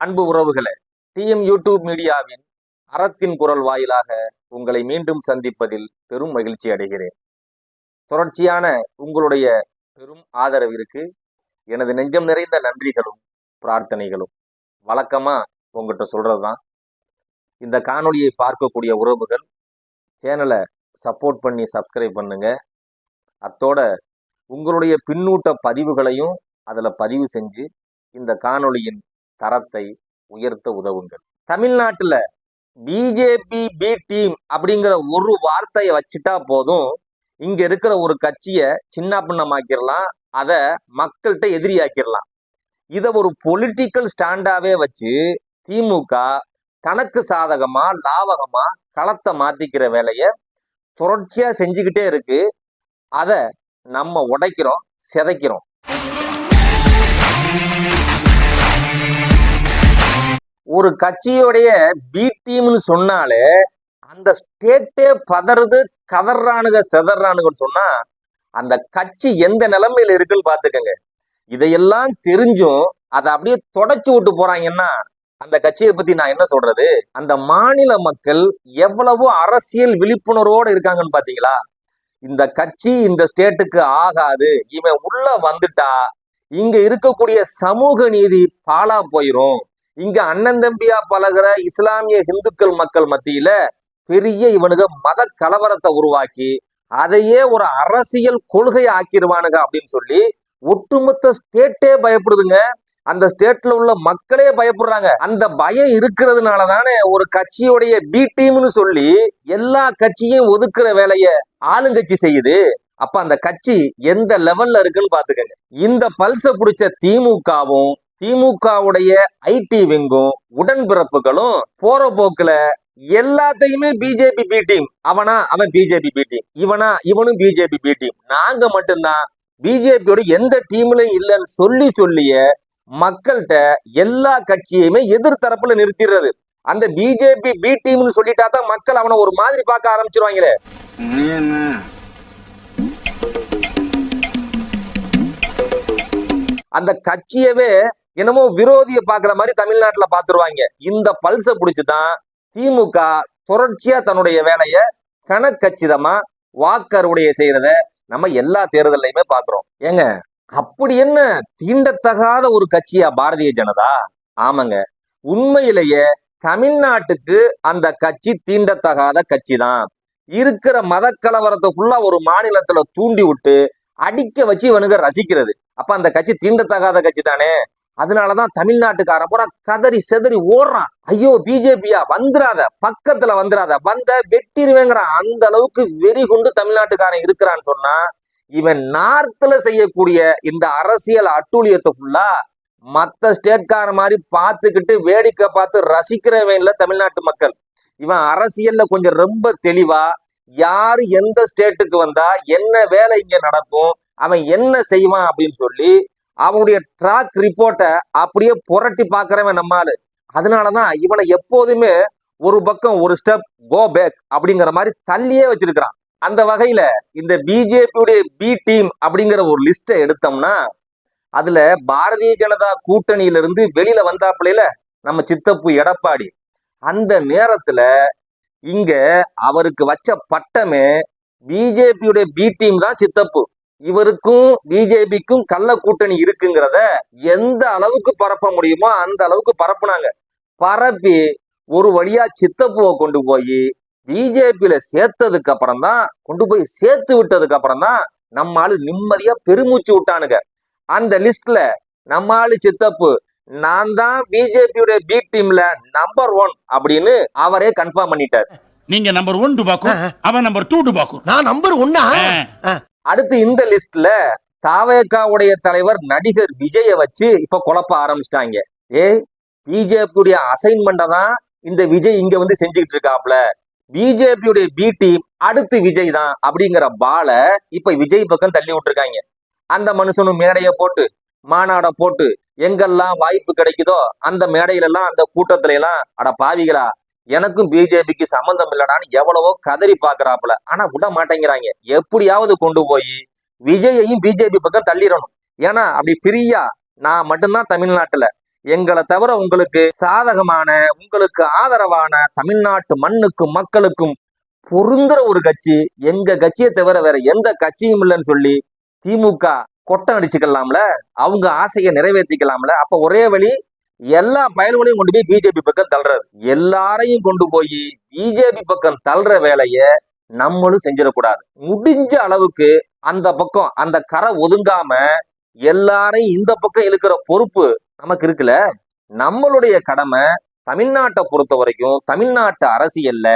அன்பு உறவுகளே DM YouTube மீடியாவின் அறத்தின் குரல் வாயிலாக உங்களை மீண்டும் சந்திப்பதில் பெரும் மகிழ்ச்சி அடைகிறேன். தொடர்ச்சியான உங்களுடைய பெரும் ஆதரவிற்கு எனது நெஞ்சம் நிறைந்த நன்றிகளும் பிரார்த்தனைகளும். வழக்கமா சொல்கிறது தான் இந்த காணொலியை பார்க்கக்கூடிய உறவுகள் சேனலை சப்போர்ட் பண்ணி சப்ஸ்கிரைப் பண்ணுங்க. அத்தோட உங்களுடைய பின்னூட்ட பதிவுகளையும் அதில் பதிவு செஞ்சு இந்த காணொலியின் தரத்தை உயர்த்த உதவுங்கள். தமிழ்நாட்டில் பிஜேபி பி டீம் அப்படிங்கிற ஒரு வார்த்தையை வச்சுட்டா போதும். இங்க இருக்கிற ஒரு கட்சியை சின்ன பின்னமாக்கிடலாம் அதை மக்கள்கிட்ட எதிரியாக்கிடலாம் இதை ஒரு பொலிட்டிக்கல் ஸ்டாண்டாவே வச்சு திமுக தனக்கு சாதகமா லாவகமா களத்தை மாத்திக்கிற வேலையை தொடர்ச்சியா செஞ்சுக்கிட்டே இருக்கு. அதை நம்ம உடைக்கிறோம் சிதைக்கிறோம். ஒரு கட்சியோடைய பி டீம்னு சொன்னாலே அந்த ஸ்டேட்டே பதறது கதறானுங்க செதறானுங்கன்னு சொன்னா அந்த கட்சி எந்த நிலைமையில இருக்குன்னு பாத்துக்கங்க இதையெல்லாம் தெரிஞ்சும் அதை அப்படியே தொடச்சி விட்டு போறாங்கன்னா அந்த கட்சியை பத்தி நான் என்ன சொல்றது? அந்த மாநில மக்கள் எவ்வளவோ அரசியல் விழிப்புணர்வோடு இருக்காங்கன்னு பாத்தீங்களா இந்த கட்சி இந்த ஸ்டேட்டுக்கு ஆகாது இவன் உள்ள வந்துட்டா இங்க இருக்கக்கூடிய சமூக நீதி பாழா போயிரும். இங்க அண்ணன் தம்பியா பழகுற இஸ்லாமிய இந்துக்கள் மக்கள் மத்தியில பெரிய இவனுங்க மத கலவரத்தை உருவாக்கி அதையே ஒரு அரசியல் கொள்கையை ஆக்கிடுவானுங்க அப்படின்னு சொல்லி ஒட்டுமொத்த ஸ்டேட்டே பயப்படுதுங்க. அந்த ஸ்டேட்ல உள்ள மக்களே பயப்படுறாங்க. அந்த பயம் இருக்கிறதுனால தானே ஒரு கட்சியுடைய பி டீம்னு சொல்லி எல்லா கட்சியும் ஒதுக்குற வேலைய ஆளுங்கட்சி செய்யுது. அப்ப அந்த கட்சி எந்த லெவல்ல இருக்குன்னு பாத்துக்கங்க இந்த பல்ச பிடிச்ச திமுகவும் திமுகவுடைய ஐடி விங்கும் உடன்பிறப்புகளும் போற போக்குல எல்லாத்தையுமே பிஜேபி பி டீம் அவனா அவன் பிஜேபி பி டீம் இவனா இவனும் பிஜேபி பி டீம் நாங்க மட்டும்தான் பிஜேபியோட எந்த டீம்லயும் இல்லைன்னு சொல்லி சொல்லிய மக்கள்கிட்ட எல்லா கட்சியுமே எதிர்த்தரப்புல நிறுத்திடுறது. அந்த பிஜேபி பி டீம்னு சொல்லிட்டா தான் மக்கள் அவனை ஒரு மாதிரி பார்க்க ஆரம்பிச்சிருவாங்களே. அந்த கட்சியவே என்னமோ விரோதியை பார்க்குற மாதிரி தமிழ்நாட்டுல பார்த்துருவாங்க. இந்த பல்ச பிடிச்சுதான் திமுக தொடர்ச்சியா தன்னுடைய வேலையை கணக்கச்சிதமா வாக்கருடைய செய்கிறத நம்ம எல்லா தேர்தல்லையுமே பாக்குறோம் ஏங்க அப்படி என்ன தீண்டத்தகாத ஒரு கட்சியா பாரதிய ஜனதா? ஆமாங்க. உண்மையிலேயே தமிழ்நாட்டுக்கு அந்த கட்சி தீண்டத்தகாத கட்சி தான் இருக்கிற மத கலவரத்தை ஃபுல்லா ஒரு மாநிலத்துல தூண்டி விட்டு அடிக்க வச்சு இவனுங்க ரசிக்கிறது. அப்ப அந்த கட்சி தீண்டத்தகாத கட்சி தானே அதனால தான் தமிழ்நாட்டுக்காரன் பூரா கதறி செதறி ஓடுறான். ஐயோ பிஜேபியா? வந்துடாத பக்கத்துல வந்துடாத வந்த வெட்டிருவேங்கிறான். அந்த அளவுக்கு வெறி கொண்டு தமிழ்நாட்டுக்காரன் இருக்கிறான்னு சொன்னா இவன் நார்த்ல செய்யக்கூடிய இந்த அரசியல் அட்டூழியத்தை மற்ற ஸ்டேட்கார மாதிரி பார்த்துக்கிட்டு வேடிக்கை பார்த்து ரசிக்கிறவன் இல்லை தமிழ்நாட்டு மக்கள். இவன் அரசியல்ல கொஞ்சம் ரொம்ப தெளிவா யாரு எந்த ஸ்டேட்டுக்கு வந்தா என்ன வேலை இங்க நடக்கும் அவன் என்ன செய்வான் அப்படின்னு சொல்லி அவனுடைய ட்ராக் ரிப்போர்ட்டை அப்படியே புரட்டி பார்க்கறவன் அதனால அதனாலதான் இவனை எப்போதுமே ஒரு பக்கம் ஒரு ஸ்டெப் கோ பேக் அப்படிங்கிற மாதிரி தள்ளியே வச்சிருக்கிறான். அந்த வகையில இந்த பிஜேபியுடைய பி டீம் அப்படிங்கிற ஒரு லிஸ்ட்டை எடுத்தோம்னா அதுல பாரதிய ஜனதா கூட்டணியில இருந்து வெளியில வந்தாப்புலையில நம்ம சித்தப்பு எடப்பாடி. அந்த நேரத்துல இங்க அவருக்கு வச்ச பட்டமே பிஜேபியுடைய பி டீம் தான் சித்தப்பு. இவருக்கும் பிஜேபிக்கும் கள்ள கூட்டணி இருக்குங்கிறத எந்த அளவுக்கு பரப்ப முடியுமோ அந்த அளவுக்கு பரப்புனாங்க. பரப்பி ஒரு வழியா சித்தப்புவை கொண்டு போய் பிஜேபியில சேர்த்ததுக்கு அப்புறம் தான் கொண்டு போய் சேர்த்து விட்டதுக்கு அப்புறம் தான் நம்ம ஆளு நிம்மதியா பெருமூச்சு விட்டானுங்க. அந்த லிஸ்ட்ல நம்ம ஆளு சித்தப்பு நான் தான் பிஜேபியுடைய பி டீம்ல நம்பர் ஒன் அப்படின்னு அவரே கன்ஃபார்ம் பண்ணிட்டார். நீங்க நம்பர் ஒன் டுபாக்கும் அவன் நம்பர் டூ டுபாக்கும். நான் நம்பர் ஒன்னா அடுத்து இந்த லிஸ்ட்ல தாவேக்காவுடைய தலைவர் நடிகர் விஜய வச்சு இப்ப குழப்ப ஆரம்பிச்சிட்டாங்க. ஏ பிஜேபியுடைய அசைன்மெண்ட்டை தான் இந்த விஜய் இங்க வந்து செஞ்சுக்கிட்டு இருக்காப்ல. பிஜேபியுடைய பி டீம் அடுத்து விஜய் தான் அப்படிங்கிற பால இப்ப விஜய் பக்கம் தள்ளி விட்டுருக்காங்க. அந்த மனுஷனும் மேடையை போட்டு மாநாட போட்டு எங்கெல்லாம் வாய்ப்பு கிடைக்குதோ அந்த மேடையில எல்லாம் அந்த கூட்டத்துல எல்லாம் அட பாவிகளா எனக்கும் பிஜேபிக்கு சம்மந்தம் இல்லடான்னு எவ்வளவோ கதறி பாக்குறாப்புல. ஆனா விட மாட்டேங்கிறாங்க. எப்படியாவது கொண்டு போய் விஜயையும் பிஜேபி பக்கம் தள்ளிடணும். ஏன்னா அப்படி ஃப்ரீயா நான் மட்டும்தான் தமிழ்நாட்டுல. எங்களை தவிர உங்களுக்கு சாதகமான உங்களுக்கு ஆதரவான தமிழ்நாட்டு மண்ணுக்கும் மக்களுக்கும் பொருந்துற ஒரு கட்சி எங்க கட்சியை தவிர வேற எந்த கட்சியும் இல்லைன்னு சொல்லி திமுக கொட்டம் அடிச்சுக்கலாம்ல? அவங்க ஆசையை நிறைவேற்றிக்கலாம்ல அப்ப ஒரே வழி எல்லா பயல்களையும் கொண்டு போய் பிஜேபி பக்கம் தள்ளுறது எல்லாரையும் கொண்டு போய் பிஜேபி பக்கம் தள்ளுற வேலைய நம்மளும் செஞ்சிடக்கூடாது. முடிஞ்ச அளவுக்கு அந்த பக்கம் அந்த கரை ஒதுங்காம எல்லாரையும் இந்த பக்கம் இழுக்கிற பொறுப்பு நமக்கு இருக்குல்ல? நம்மளுடைய கடமை தமிழ்நாட்டை பொறுத்த வரைக்கும் தமிழ்நாட்டு அரசியல்ல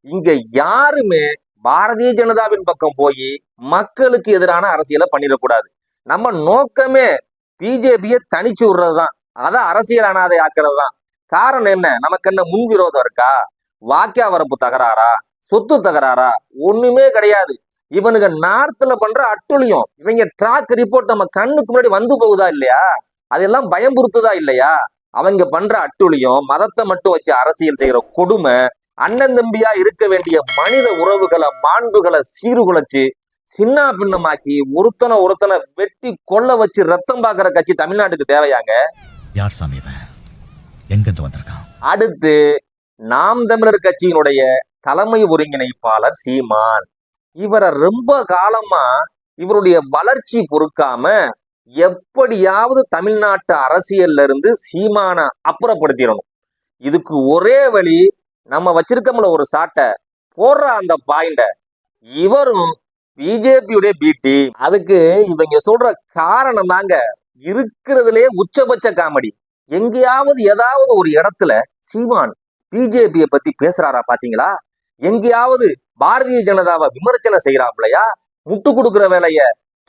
இங்க யாருமே பாரதிய ஜனதாவின் பக்கம் போய் மக்களுக்கு எதிரான அரசியலை பண்ணிடக்கூடாது. நம்ம நோக்கமே பிஜேபியை தனிச்சு விடுறதுதான். அதை அரசியல் அனாதை ஆக்கிறது தான் காரணம் என்ன? நமக்கு என்ன முன்விரோதம் இருக்கா? வாக்கியா வரப்பு தகராறா? சொத்து தகராறா? ஒண்ணுமே கிடையாது. இவனுங்க நார்த்ல பண்ற அட்டுழியம். இவங்க ட்ராக் ரிப்போர்ட் நம்ம கண்ணுக்கு முன்னாடி வந்து போகுதா இல்லையா? அதெல்லாம் பயம்புறுத்துதா இல்லையா? அவங்க பண்ற அட்டுழியம் மதத்தை மட்டும் வச்சு அரசியல் செய்யற கொடுமை அண்ணன் தம்பியா இருக்க வேண்டிய மனித உறவுகளை மாண்புகளை சீர்குலைச்சு சின்ன பின்னமாக்கி ஒருத்தனை ஒருத்தனை வெட்டி கொல்ல வச்சு ரத்தம் பாக்குற கட்சி தமிழ்நாட்டுக்கு தேவையாங்க? யார் சாமி இவன்? எங்கிருந்து வந்திருக்கான்? அடுத்து நாம் தமிழர் கட்சியினுடைய தலைமை ஒருங்கிணைப்பாளர் சீமான். இவரை ரொம்ப காலமா இவருடைய வளர்ச்சி பொறுக்காம எப்படியாவது தமிழ்நாட்டு அரசியல்ல இருந்து சீமான அப்புறப்படுத்திடணும். இதுக்கு ஒரே வழி நம்ம வச்சிருக்கோம்ல ஒரு சாட்டை போடுற அந்த பாயிண்ட. இவரும் பிஜேபியுடைய பிடி அதுக்கு இவங்க சொல்ற காரணம் தாங்க இருக்கிறதுலே உச்சபட்ச காமெடி. எங்கேயாவது ஏதாவது ஒரு இடத்துல சீமான் பிஜேபியை பத்தி பேசுறாரா பாத்தீங்களா? எங்கேயாவது பாரதிய ஜனதாவை விமர்சனம் செய்யறாப்லையா முட்டு கொடுக்குற வேலைய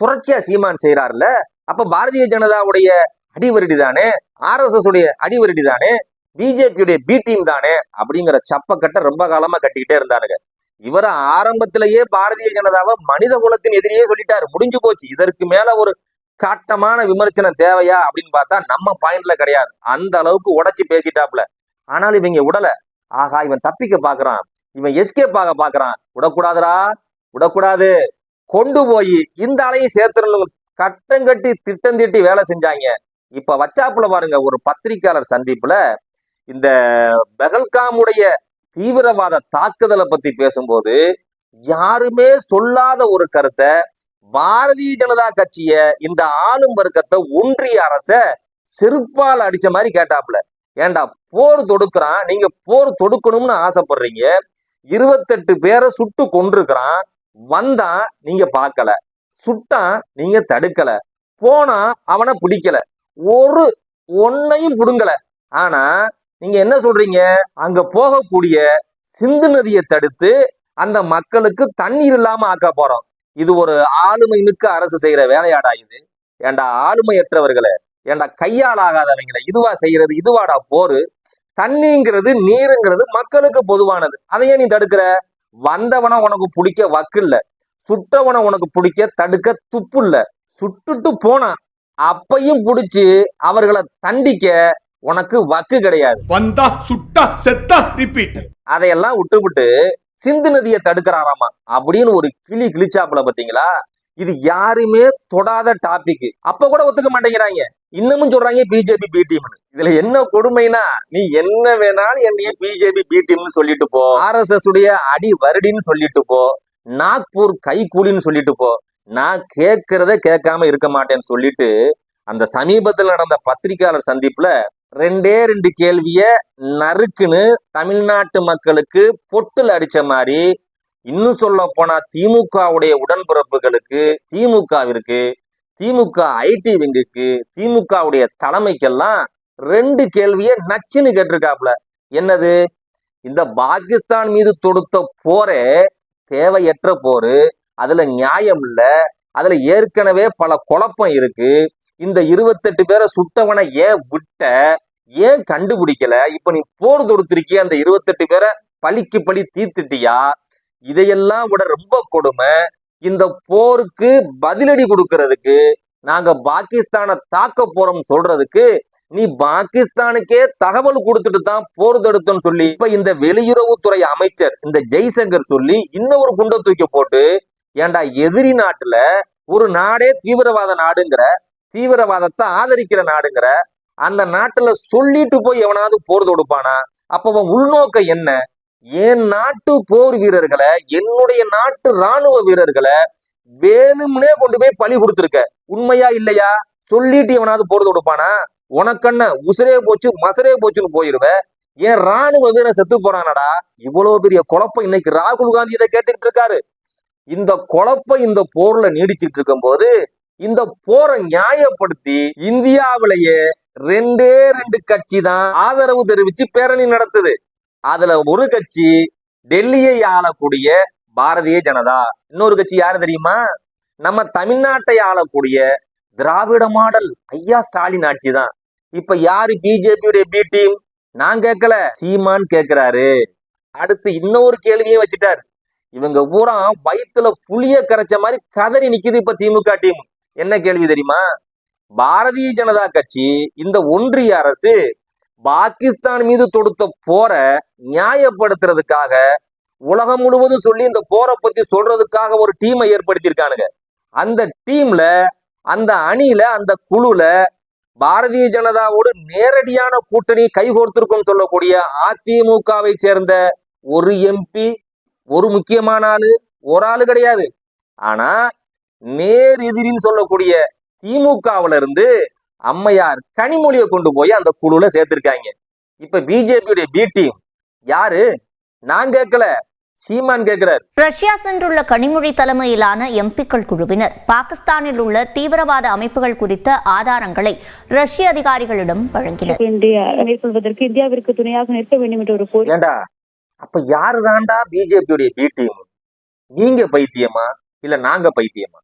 தொடர்ச்சியா சீமான் செய்யறாருல அப்ப பாரதிய ஜனதாவுடைய அடிவரடி தானே ஆர்எஸ்எஸ் உடைய அடிவரடி தானே பிஜேபியுடைய பி டீம் தானே? அப்படிங்கிற சப்பக்கட்டை ரொம்ப காலமா கட்டிக்கிட்டே இருந்தாருங்க இவர ஆரம்பத்திலேயே பாரதிய ஜனதாவை மனித குலத்தின் எதிரியே சொல்லிட்டாரு. முடிஞ்சு போச்சு. இதற்கு மேல ஒரு காட்டமான விமர்சனம் தேவையா அப்படின்னு பார்த்தா நம்ம பாயிண்ட்ல கிடையாது. அந்த அளவுக்கு உடைச்சு பேசிட்டாப்ல ஆனால் இவங்க விடல ஆகா இவன் தப்பிக்க பாக்குறான் இவன் எஸ்கேப் ஆக பாக்குறான் விடக்கூடாதுடா. விடக்கூடாது. கொண்டு போய் இந்த அலையும் சேர்த்துடணும். கட்டம் கட்டி திட்டம் திட்டி வேலை செஞ்சாங்க. இப்ப வச்சாப்புல பாருங்க ஒரு பத்திரிக்கையாளர் சந்திப்புல இந்த பெகல்காமுடைய தீவிரவாத தாக்குதலை பத்தி பேசும்போது யாருமே சொல்லாத ஒரு கருத்தை பாரதிய ஜனதா கட்சிய இந்த ஆளும் வர்க்கத்தை ஒன்றிய அரச செருப்பால் அடிச்ச மாதிரி கேட்டாப்புல. ஏன்டா போர் தொடுக்கிறான் நீங்க போர் தொடுக்கணும்னு ஆசைப்படுறீங்க. இருபத்தெட்டு பேரை சுட்டு கொண்டிருக்கிறான் வந்தான் நீங்க பார்க்கல. சுட்டான் நீங்க தடுக்கல. போனா அவனை பிடிக்கல. ஒரு ஒன்னையும் புடுங்கல. ஆனா நீங்க என்ன சொல்றீங்க? அங்க போகக்கூடிய சிந்து நதியை தடுத்து அந்த மக்களுக்கு தண்ணீர் இல்லாம ஆக்க போறோம். இது ஒரு ஆளுமை மிக்க அரசு செய்யற வேலையாடா இது ஏண்டா ஆளுமையற்றவர்களே ஏண்டா கையால் ஆகாதவங்களை இதுவா செய்யறது இதுவாடா போரு. தண்ணிங்கிறது நீருங்கிறது மக்களுக்கு பொதுவானது. அதையே நீ தடுக்கிற? வந்தவனை உனக்கு பிடிக்க வக்கு இல்ல. சுட்டவனை உனக்கு பிடிக்க தடுக்க துப்பு இல்ல. சுட்டுட்டு போனான் அப்பையும் பிடிச்சு அவர்களை தண்டிக்க உனக்கு வக்கு கிடையாது. வந்தா சுட்டா செத்தா ரிப்பீட் அதையெல்லாம் விட்டுவிட்டு சிந்து நதியை தடுக்கிறாராமா? அப்படின்னு ஒரு கிளி கிழிச்சாப்புல பாத்தீங்களா? இது யாருமே தொடாத டாபிக் அப்ப கூட ஒத்துக்க மாட்டேங்கிறாங்க. இன்னமும் சொல்றாங்க பிஜேபி பி டீம்னு இதுல என்ன கொடுமைனா நீ என்ன வேணாலும் என்னைய பிஜேபி பி டீம்னு சொல்லிட்டு போ. ஆர்எஸ்எஸ் உடைய அடி வருடின்னு சொல்லிட்டு போ. நாக்பூர் கைகூலின்னு சொல்லிட்டு போ. நான் கேட்கறத கேட்காம இருக்க மாட்டேன்னு சொல்லிட்டு அந்த சமீபத்தில் நடந்த பத்திரிகையாளர் சந்திப்புல ரெண்டே ரெண்டு கேள்விய நறுக்குன்னு தமிழ்நாட்டு மக்களுக்கு பொட்டில் அடிச்ச மாதிரி இன்னும் சொல்ல போனா திமுகவுடைய உடன்பிறப்புகளுக்கு திமுகவிற்கு திமுக ஐடி விங்குக்கு திமுகவுடைய தலைமைக்கெல்லாம் ரெண்டு கேள்விய நச்சுன்னு கேட்டிருக்காப்ல என்னது? இந்த பாகிஸ்தான் மீது தொடுத்த போரே தேவையற்ற போரு அதுல நியாயம் இல்லை அதுல ஏற்கனவே பல குழப்பம் இருக்கு இந்த இருபத்தெட்டு பேரை சுட்டவனை ஏன் விட்ட ஏன் கண்டுபிடிக்கல? இப்ப நீ போர் தொடுத்திருக்கிய அந்த இருபத்தெட்டு பேரை பழிக்கு பழி தீர்த்துட்டியா? இதையெல்லாம் விட ரொம்ப கொடுமை. இந்த போருக்கு பதிலடி கொடுக்கறதுக்கு நாங்க பாகிஸ்தானை தாக்க போறோம் சொல்றதுக்கு நீ பாகிஸ்தானுக்கே தகவல் கொடுத்துட்டு தான் போர் தடுத்தோம்னு சொல்லி இப்ப இந்த வெளியுறவுத்துறை அமைச்சர் இந்த ஜெய்சங்கர் சொல்லி இன்னொரு குண்டை தூக்கி போட்டு ஏன்டா எதிரி நாட்டுல ஒரு நாடே தீவிரவாத நாடுங்கிற தீவிரவாதத்தை ஆதரிக்கிற நாடுங்கிற அந்த நாட்டுல சொல்லிட்டு போய் எவனாவது போர் தொடுப்பானா? அப்ப உள்நோக்க உள்நோக்கம் என்ன? என் நாட்டு போர் வீரர்களை என்னுடைய நாட்டு ராணுவ வீரர்களை வேணும்னே கொண்டு போய் பழி கொடுத்துருக்க. உண்மையா இல்லையா? சொல்லிட்டு எவனாவது போர் தொடுப்பானா? உனக்கண்ண உசுரே போச்சு மசரே போச்சுன்னு போயிருவ. ஏன் ராணுவ வீரன் செத்து போறானடா. இவ்வளவு பெரிய குழப்பம் இன்னைக்கு ராகுல் காந்தி இதை கேட்டுக்கிட்டு இருக்காரு. இந்த குழப்பம் இந்த போர்ல நீடிச்சிட்டு இருக்கும்போது இந்த போரை நியாயப்படுத்தி இந்தியாவிலேயே ரெண்டே ரெண்டு கட்சி தான் ஆதரவு தெரிவிச்சு பேரணி நடத்துது. அதுல ஒரு கட்சி டெல்லியை ஆளக்கூடிய பாரதிய ஜனதா. இன்னொரு கட்சி யாரு தெரியுமா? நம்ம தமிழ்நாட்டை ஆளக்கூடிய திராவிட மாடல் ஐயா ஸ்டாலின் ஆட்சி தான். இப்ப யாரு பிஜேபியுடைய பி டீம் நான் கேட்கல. சீமான் கேட்கிறாரு. அடுத்து இன்னொரு கேள்வியும் வச்சுட்டார். இவங்க பூரா வயித்துல புளிய கரைச்ச மாதிரி கதறி நிக்குது இப்ப திமுக டீம் என்ன கேள்வி தெரியுமா? பாரதிய ஜனதா கட்சி இந்த ஒன்றிய அரசு பாகிஸ்தான் மீது தொடுத்த போரை நியாயப்படுத்துறதுக்காக உலகம் முழுவதும் சொல்லி இந்த போரை பத்தி சொல்றதுக்காக ஒரு டீமை ஏற்படுத்தியிருக்கானுங்க. அந்த டீம்ல அந்த அணியில அந்த குழுல பாரதிய ஜனதாவோடு நேரடியான கூட்டணி கைகோர்த்திருக்கும் சொல்லக்கூடிய அதிமுகவை சேர்ந்த ஒரு எம்பி ஒரு முக்கியமான ஆளு ஒரு ஆளு கிடையாது. ஆனா நேர் எதிரின்னு சொல்லக்கூடிய திமுகவுல இருந்து அம்மையார் கனிமொழியை கொண்டு போய் அந்த குழுல சேர்த்திருக்காங்க. இப்ப பிஜேபியுடைய பி டீம் யாரு? நான் கேட்கல சீமான் கேட்கிறார் ரஷ்யா சென்றுள்ள கனிமொழி தலைமையிலான எம்பிக்கள் குழுவினர் பாகிஸ்தானில் உள்ள தீவிரவாத அமைப்புகள் குறித்த ஆதாரங்களை ரஷ்ய அதிகாரிகளிடம் வழங்கினர். மேற்கொள்வதற்கு இந்தியாவிற்கு துணையாக நிற்க வேண்டும் என்ற ஒரு கோரிக்கை அப்ப யாரு தாண்டா பிஜேபியுடைய பி டீம் நீங்க பைத்தியமா? இல்ல நாங்க பைத்தியமா?